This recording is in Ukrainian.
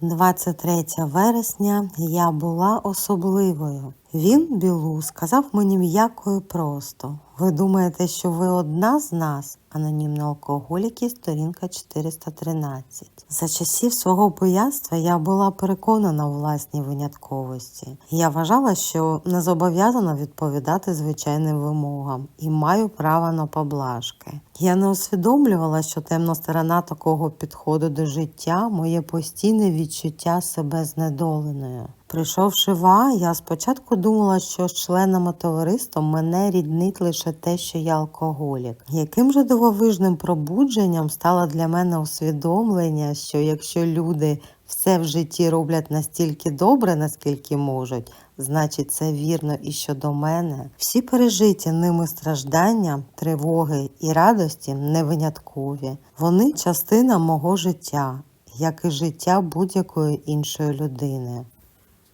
23 вересня я була особливою. Він, Білу, сказав мені м'яко і просто. Ви думаєте, що ви одна з нас? Анонімні алкоголіки, сторінка 413. За часів свого буянства я була переконана у власній винятковості. Я вважала, що не зобов'язана відповідати звичайним вимогам і маю право на поблажки. Я не усвідомлювала, що темна сторона такого підходу до життя моє постійне відчуття себе знедоленою. Прийшовши в А, я спочатку думала, що з членами товариства мене ріднить лише те, що я алкоголік. Яким же дивовижним пробудженням стало для мене усвідомлення, що якщо люди все в житті роблять настільки добре, наскільки можуть, значить це вірно і щодо мене. Всі пережиті ними страждання, тривоги і радості не виняткові. Вони частина мого життя, як і життя будь-якої іншої людини.